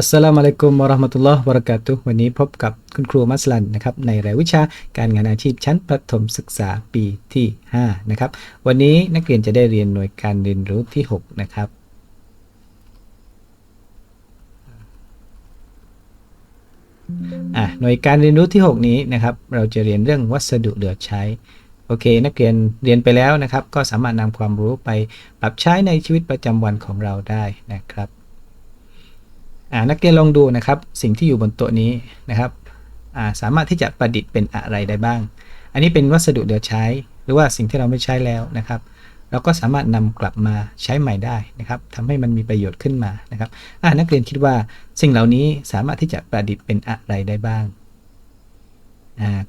อัสสลามุอะลัยกุมวะราะห์มะตุลลอฮ์วะบะเราะกาตุฮ์วันนี้พบกับคุณครูมัสลันนะครับในรายวิชาการงานอาชีพชั้นประถมศึกษาปีที่ 5 นะครับ วันนี้นักเรียนจะได้เรียนหน่วยการเรียนรู้ที่ 6 นะครับอะหน่วยการเรียนรู้ที่ 6 นี้นะครับ เราจะเรียนเรื่องวัสดุเหลือใช้โอเค นักเรียนเรียนไปแล้วนะครับ ก็สามารถนำความรู้ไปปรับใช้ในชีวิตประจำวันของเราได้นะครับ นักเรียนลองดูนะครับสิ่งที่อยู่บนโต๊ะนี้นะครับสามารถที่จะประดิษฐ์เป็นอะไรได้บ้าง อันนี้เป็นวัสดุเหลือใช้ หรือว่าสิ่งที่เราไม่ใช้แล้วนะครับ เราก็สามารถนำกลับมาใช้ใหม่ได้นะครับทำให้มันมีประโยชน์ขึ้นมานะครับนักเรียนคิดว่าสิ่งเหล่านี้สามารถที่จะประดิษฐ์เป็นอะไรได้บ้าง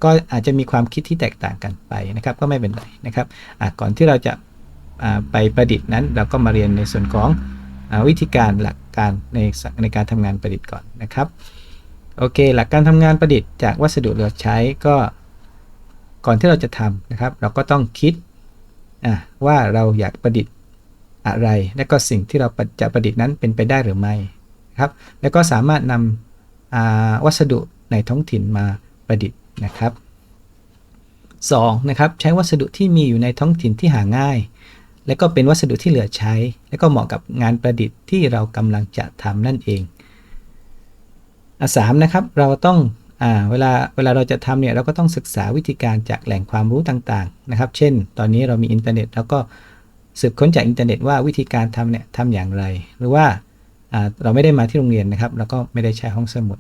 ก็อาจจะมีความคิดที่แตกต่างกันไปนะครับ ก็ไม่เป็นไรนะครับก่อนที่เราจะไปประดิษฐ์นั้น เราก็มาเรียนในส่วนของอวิธีการหลัก การในในการทำงานประดิษฐ์ก่อนนะครับโอเค หลักการทำงานประดิษฐ์จากวัสดุเหลือใช้ก็ก่อนที่เราจะทำนะครับ เราก็ต้องคิดว่าเราอยากประดิษฐ์อะไร และก็สิ่งที่เราจะประดิษฐ์นั้นเป็นไปได้หรือไม่ครับแล้วก็สามารถนำวัสดุในท้องถิ่นมาประดิษฐ์นะครับ 2. นะครับใช้วัสดุที่มีอยู่ในท้องถิ่นที่หาง่าย และก็เป็นวัสดุที่เหลือใช้ และก็เหมาะกับงานประดิษฐ์ที่เรากำลังจะทำนั่นเองอะสามนะครับเราต้องอ่าเวลาเวลาเราจะทำเนี่ยเราก็ต้องศึกษาวิธีการจากแหล่งความรู้ต่างๆนะครับ เช่น ตอนนี้เรามีอินเทอร์เน็ตแล้วก็สืบค้นจากอินเทอร์เน็ตว่าวิธีการทำเนี่ยทำอย่างไร หรือว่าอ่าเราไม่ได้มาที่โรงเรียนนะครับเราก็ไม่ได้ใช้ห้องสมุด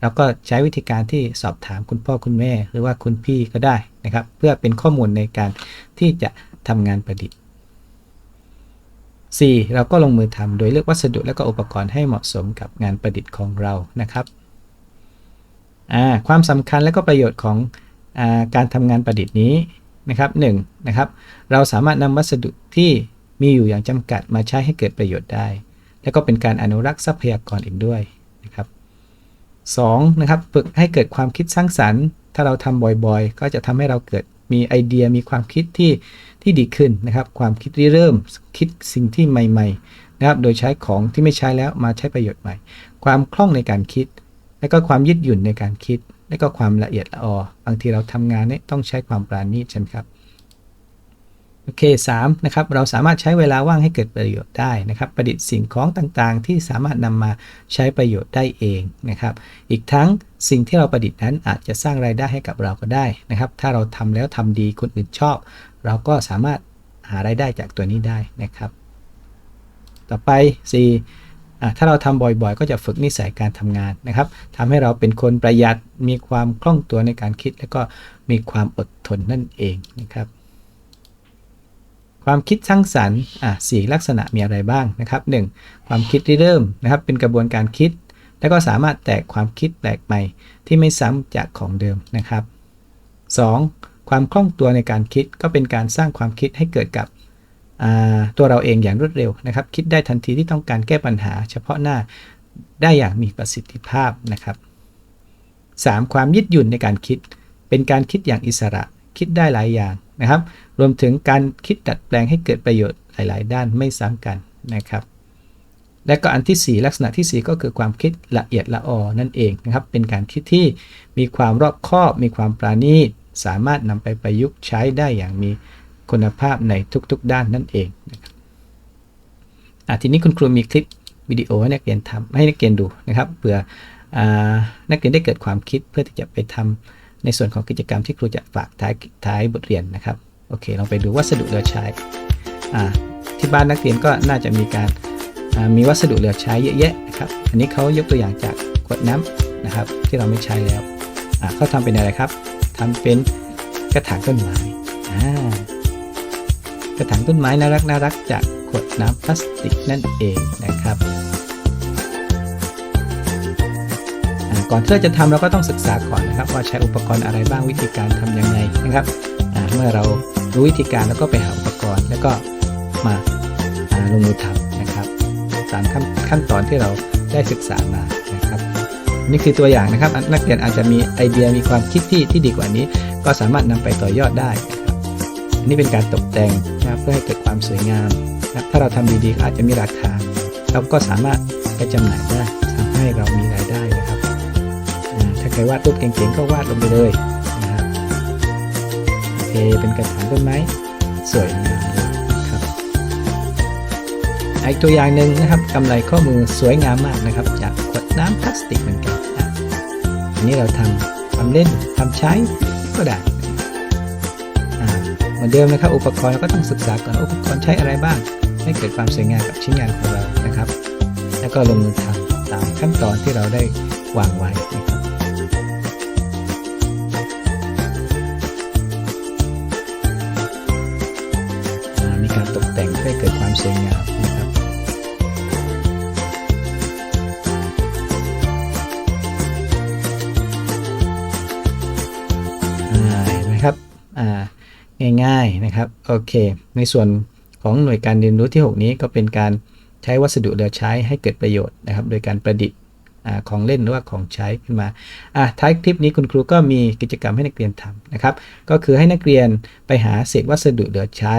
เราก็ใช้วิธีการที่สอบถามคุณพ่อคุณแม่ หรือว่าคุณพี่ก็ได้นะครับ เพื่อเป็นข้อมูลในการที่จะทำงานประดิษฐ์ 4. เราก็ลงมือทำโดยเลือกวัสดุและก็อุปกรณ์ให้เหมาะสมกับงานประดิษฐ์ของเรานะครับความสำคัญและก็ประโยชน์ของอการทำงานประดิษฐ์นี้นะครับ1นนะครับ เราสามารถนำวัสดุที่มีอยู่อย่างจำกัดมาใช้ให้เกิดประโยชน์ได้ และก็เป็นการอนุรักษ์ทรัพยากรอีกด้วยนะครับสนะครับฝึกให้เกิดความคิดสร้างสรรค์ ถ้าเราทำบ่อยๆ ก็จะทำให้เราเกิดมีไอเดียมีความคิดที่ ที่ดีขึ้นนะครับ ความคิดริเริ่มคิดสิ่งที่ใหม่ๆนะครับโดยใช้ของที่ไม่ใช้แล้วมาใช้ประโยชน์ใหม่ ความคล่องในการคิด และก็ความยืดหยุ่นในการคิด และก็ความละเอียดละออบางทีเราทำงานเนี่ยต้องใช้ความปราณีตใช่ไหมครับ โอเค3นะครับเราสามารถใช้เวลาว่างให้เกิดประโยชน์ได้นะครับ ประดิษฐ์สิ่งของต่างๆ ที่สามารถนำมาใช้ประโยชน์ได้เองนะครับ อีกทั้งสิ่งที่เราประดิษฐ์นั้นอาจจะสร้างรายได้ให้กับเราก็ได้นะครับ ถ้าเราทำแล้วทำดีคนอื่นชอบ เราก็สามารถหารายได้จากตัวนี้ได้นะครับ ต่อไป 4. ถ้าเราทำบ่อยๆ ก็จะฝึกนิสัยการทำงานนะครับทำให้เราเป็นคนประหยัดมีความคล่องตัวในการคิด และก็มีความอดทนนั่นเองนะครับ ความคิดสร้างสรรค์อะสี่ลักษณะมีอะไรบ้างนะครับ 1. ความคิดที่เริ่มนะครับ เป็นกระบวนการคิด แล้วก็สามารถแตกความคิดแปลกใหม่ ที่ไม่ซ้ำจากของเดิมนะครับ 2. ความคล่องตัวในการคิดก็เป็นการสร้างความคิดให้เกิดกับตัวเราเองอย่างรวดเร็วนะครับ คิดได้ทันทีที่ต้องการแก้ปัญหา เฉพาะหน้าได้อย่างมีประสิทธิภาพนะครับ 3. ความยืดหยุ่นในการคิด เป็นการคิดอย่างอิสระ คิดได้หลายอย่าง นะครับ รวมถึงการคิดดัดแปลงให้เกิดประโยชน์หลาย ๆ ด้านไม่ซ้ำกันนะครับ และก็อันที่ 4 ลักษณะที่ 4 ก็คือความคิดละเอียดละออนั่นเองนะครับ เป็นการคิดที่มีความรอบคอบ มีความปราณีตสามารถนำไปประยุกต์ใช้ได้อย่างมีคุณภาพในทุกๆ ด้านนั่นเองนะครับทีนี้คุณครูมีคลิปวิดีโอให้นักเรียนทำให้นักเรียนดูนะครับเผื่ออนักเรียนได้เกิดความคิดเพื่อที่จะไปทำ ในส่วนของกิจกรรมที่ครูจะฝากท้ายท้ายบทเรียนนะครับโอเคเราไปดูวัสดุเหลือใช้ที่บ้านนักเรียนก็น่าจะมีการมีวัสดุเหลือใช้เยอะแยะนะครับอันนี้เขายกตัวอย่างจากขวดน้ำนะครับที่เราไม่ใช้แล้วเขาทำเป็นอะไรครับทำเป็นกระถางต้นไม้กระถางต้นไม้น่ารักน่ารักจากขวดน้ำพลาสติกนั่นเองนะครับ ก่อนที่เราจะทำเราก็ต้องศึกษาก่อนนะครับ ว่าใช้อุปกรณ์อะไรบ้างวิธีการทำยังไงนะครับเมื่อเรารู้วิธีการแล้วก็ไปหาอุปกรณ์ แล้วก็มาลงมือทำนะครับตามขั้นตอนที่เราได้ศึกษามานะครับ นี่คือตัวอย่างนะครับ นักเรียนอาจจะมีไอเดียมีความคิดที่ที่ดีกว่านี้ ก็สามารถนำไปต่อยอดได้นะครับนี่เป็นการตกแต่งนะเพื่อให้เกิดความสวยงามนะถ้าเราทำดีๆอาจจะมีราคาเราก็สามารถไปจำหน่ายได้ทำให้เรามีรายได้ ใครวาดรูปเก่งๆก็วาดลงไปเลยนะครับโอเคเป็นกระถางต้นไม้สวยงามเลยครับอีกตัวอย่างหนึ่งนะครับกำไรข้อมือสวยงามมากนะครับ จากขวดน้ำพลาสติกเหมือนกันอันนี้เราทำทำเล่นทำใช้ก็ได้เหมือนเดิมนะครับอุปกรณ์เราก็ต้องศึกษาก่อนอุปกรณ์ใช้อะไรบ้าง ให้เกิดความสวยงามกับชิ้นงานของเรานะครับ แล้วก็ลงมือทำตามขั้นตอนที่เราได้วางไว้นะครับ ให้เกิดความสวยงามนะครับนไหมครับอ่าง่ายๆนะครับโอเค ในส่วนของหน่วยการเรียนรู้ที่ 6 นี้ก็เป็นการใช้วัสดุเหลือใช้ให้เกิดประโยชน์นะครับ โดยการประดิษฐ์อาของเล่นหรือว่าของใช้ขึ้นมาอะท้ายคลิปนี้คุณครูก็มีกิจกรรมให้นักเรียนทำนะครับ ก็คือให้นักเรียนไปหาเศษวัสดุเหลือใช้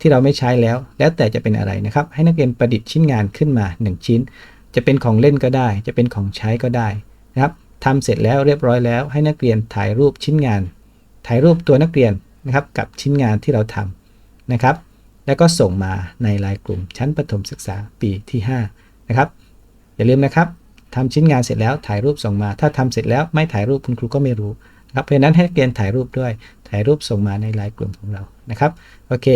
ที่เราไม่ใช้แล้ว แล้วแต่จะเป็นอะไรนะครับ ให้นักเรียนประดิษฐ์ชิ้นงานขึ้นมา 1 ชิ้น จะเป็นของเล่นก็ได้ จะเป็นของใช้ก็ได้นะครับทำเสร็จแล้วเรียบร้อยแล้ว ให้นักเรียนถ่ายรูปชิ้นงาน ถ่ายรูปตัวนักเรียนนะครับกับชิ้นงานที่เราทำนะครับ แล้วก็ส่งมาในไลน์กลุ่มชั้นประถมศึกษาปีที่5นะครับอย่าลืมนะครับทำชิ้นงานเสร็จแล้วถ่ายรูปส่งมา ถ้าทำเสร็จแล้วไม่ถ่ายรูปคุณครูก็ไม่รู้นะครับเพราะฉะนั้นให้นักเรียนถ่ายรูปด้วย ถ่ายรูปส่งมาในไลน์กลุ่มของเรานะครับโอเค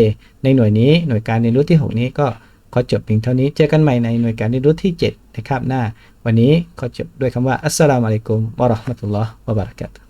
ในหน่วยนี้หน่วยการเรียนรู้ที่ 6 นี้ก็ขอจบเพียงเท่านี้ เจอกันใหม่ในหน่วยการเรียนรู้ที่ 7 ในคาบหน้า วันนี้ขอจบด้วยคำว่าอัสสลามุอะลัยกุมวะเราะห์มะตุลลอฮ์วะบะเราะกาตุ